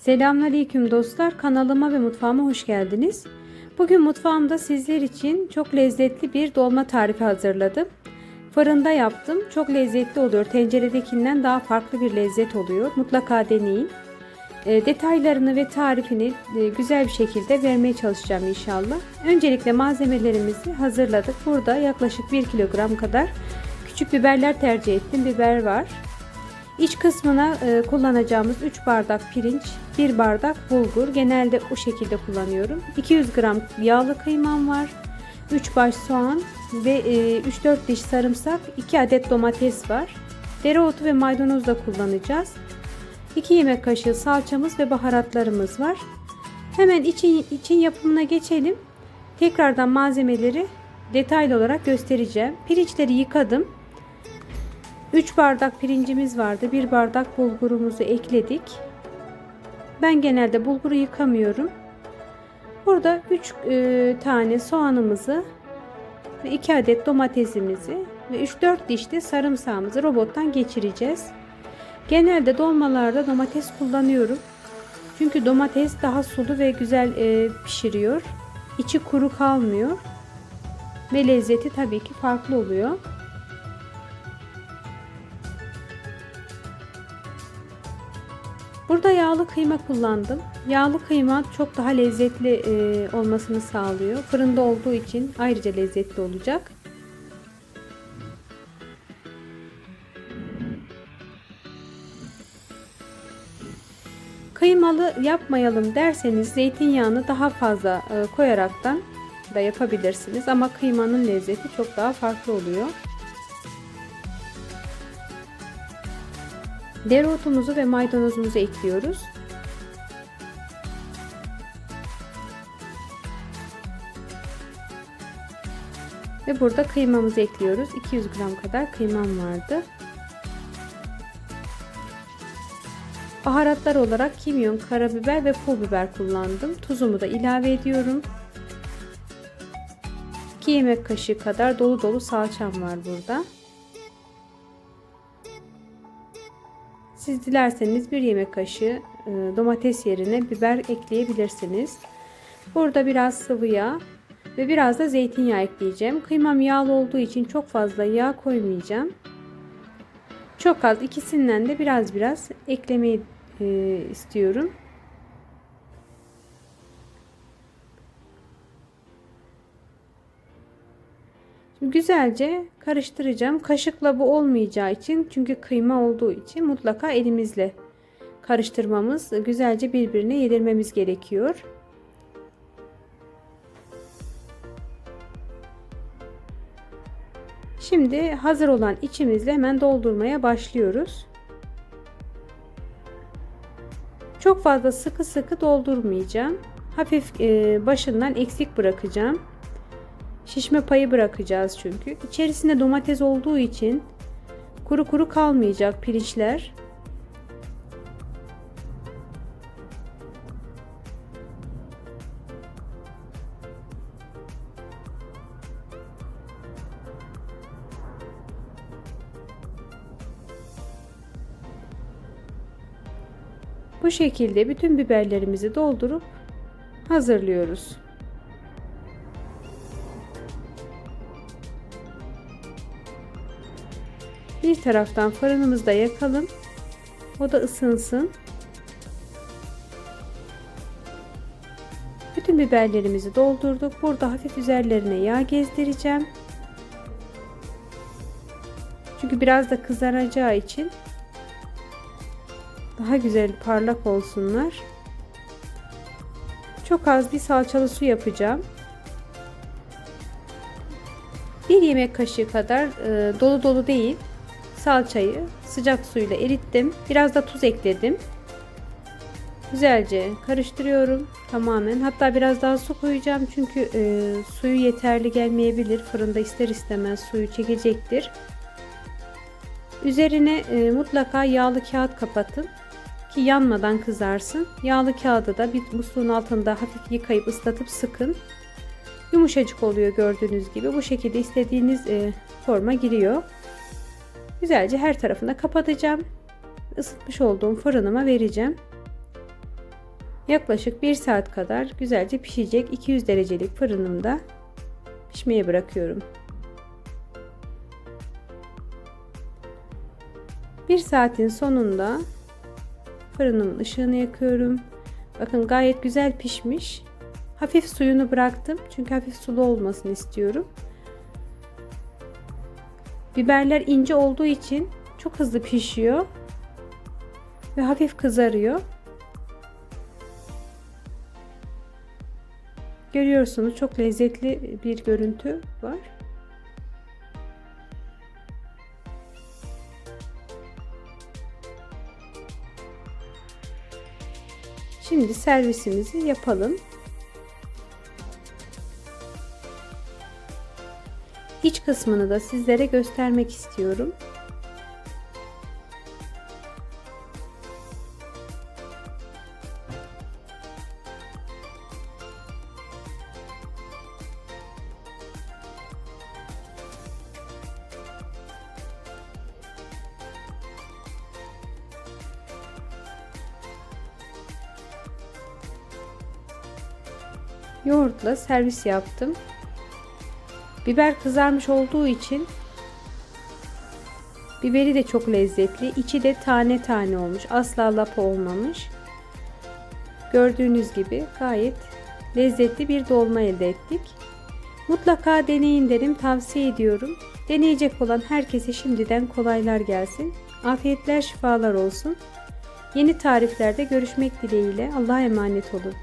Selamünaleyküm dostlar. Kanalıma ve mutfağıma hoş geldiniz. Bugün mutfağımda sizler için çok lezzetli bir dolma tarifi hazırladım. Fırında yaptım. Çok lezzetli oluyor. Tenceredekinden daha farklı bir lezzet oluyor. Mutlaka deneyin. E, detaylarını ve tarifini e, güzel bir şekilde vermeye çalışacağım inşallah. Öncelikle malzemelerimizi hazırladık. Burada yaklaşık 1 kilogram kadar küçük biberler tercih ettim. Biber var. İç kısmına e, kullanacağımız 3 bardak pirinç, 1 bardak bulgur. Genelde o şekilde kullanıyorum. 200 gram yağlı kıymam var. 3 baş soğan ve e, 3-4 diş sarımsak, 2 adet domates var. Dereotu ve maydanoz da kullanacağız. 2 yemek kaşığı salçamız ve baharatlarımız var. Hemen için, için yapımına geçelim. Tekrardan malzemeleri detaylı olarak göstereceğim. Pirinçleri yıkadım. 3 bardak pirincimiz vardı. 1 bardak bulgurumuzu ekledik. Ben genelde bulguru yıkamıyorum. Burada 3 e, tane soğanımızı ve 2 adet domatesimizi ve 3-4 diş de sarımsağımızı robottan geçireceğiz. Genelde dolmalarda domates kullanıyorum. Çünkü domates daha sulu ve güzel e, pişiriyor. İçi kuru kalmıyor. Ve lezzeti tabii ki farklı oluyor. Burada yağlı kıyma kullandım. Yağlı kıyma çok daha lezzetli e, olmasını sağlıyor. Fırında olduğu için ayrıca lezzetli olacak. Kıymalı yapmayalım derseniz zeytinyağını daha fazla e, koyaraktan da yapabilirsiniz ama kıymanın lezzeti çok daha farklı oluyor. Dereotumuzu ve maydanozumuzu ekliyoruz. Ve burada kıymamızı ekliyoruz. 200 gram kadar kıymam vardı. Baharatlar olarak kimyon, karabiber ve pul biber kullandım. Tuzumu da ilave ediyorum. 2 yemek kaşığı kadar dolu dolu salçam var burada. Siz dilerseniz bir yemek kaşığı e, domates yerine biber ekleyebilirsiniz. Burada biraz sıvı yağ ve biraz da zeytinyağı ekleyeceğim. Kıymam yağlı olduğu için çok fazla yağ koymayacağım. Çok az ikisinden de biraz biraz eklemeyi e, istiyorum. Güzelce karıştıracağım. Kaşıkla bu olmayacağı için çünkü kıyma olduğu için mutlaka elimizle karıştırmamız, güzelce birbirine yedirmemiz gerekiyor. Şimdi hazır olan içimizle hemen doldurmaya başlıyoruz. Çok fazla sıkı sıkı doldurmayacağım. Hafif başından eksik bırakacağım. Şişme payı bırakacağız çünkü. İçerisinde domates olduğu için kuru kuru kalmayacak pirinçler. Bu şekilde bütün biberlerimizi doldurup hazırlıyoruz. Bir taraftan fırınımızda yakalım. O da ısınsın. Bütün biberlerimizi doldurduk. Burada hafif üzerlerine yağ gezdireceğim. Çünkü biraz da kızaracağı için daha güzel parlak olsunlar. Çok az bir salçalı su yapacağım. Bir yemek kaşığı kadar e, dolu dolu değil salçayı sıcak suyla erittim. Biraz da tuz ekledim. Güzelce karıştırıyorum tamamen. Hatta biraz daha su koyacağım çünkü e, suyu yeterli gelmeyebilir. Fırında ister istemez suyu çekecektir. Üzerine e, mutlaka yağlı kağıt kapatın ki yanmadan kızarsın. Yağlı kağıdı da bir musluğun altında hafif yıkayıp ıslatıp sıkın. Yumuşacık oluyor gördüğünüz gibi. Bu şekilde istediğiniz e, forma giriyor. Güzelce her tarafına kapatacağım. Isıtmış olduğum fırınıma vereceğim. Yaklaşık 1 saat kadar güzelce pişecek 200 derecelik fırınımda pişmeye bırakıyorum. 1 saatin sonunda fırınımın ışığını yakıyorum. Bakın gayet güzel pişmiş. Hafif suyunu bıraktım. Çünkü hafif sulu olmasını istiyorum. Biberler ince olduğu için çok hızlı pişiyor. Ve hafif kızarıyor. Görüyorsunuz çok lezzetli bir görüntü var. Şimdi servisimizi yapalım. İç kısmını da sizlere göstermek istiyorum. Yoğurtla servis yaptım. Biber kızarmış olduğu için biberi de çok lezzetli. İçi de tane tane olmuş. Asla lapa olmamış. Gördüğünüz gibi gayet lezzetli bir dolma elde ettik. Mutlaka deneyin derim tavsiye ediyorum. Deneyecek olan herkese şimdiden kolaylar gelsin. Afiyetler şifalar olsun. Yeni tariflerde görüşmek dileğiyle Allah'a emanet olun.